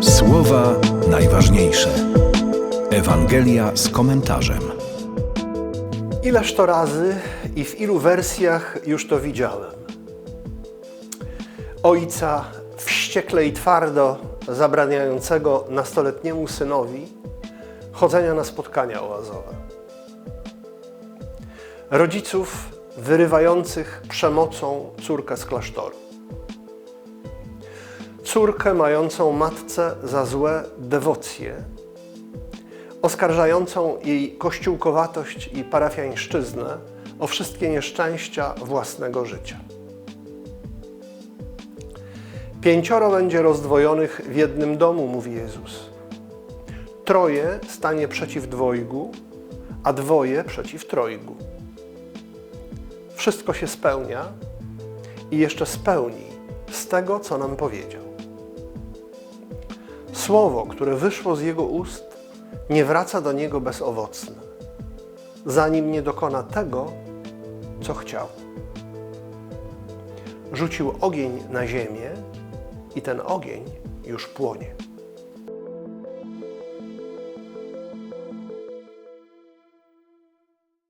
Słowa najważniejsze. Ewangelia z komentarzem. Ileż to razy i w ilu wersjach już to widziałem. Ojca wściekle i twardo zabraniającego nastoletniemu synowi chodzenia na spotkania oazowe. Rodziców wyrywających przemocą córkę z klasztoru. Córkę mającą matce za złe dewocje, oskarżającą jej kościółkowatość i parafiańszczyznę o wszystkie nieszczęścia własnego życia. Pięcioro będzie rozdwojonych w jednym domu, mówi Jezus. Troje stanie przeciw dwojgu, a dwoje przeciw trojgu. Wszystko się spełnia i jeszcze spełni z tego, co nam powiedział. Słowo, które wyszło z jego ust, nie wraca do niego bezowocne, zanim nie dokona tego, co chciał. Rzucił ogień na ziemię i ten ogień już płonie.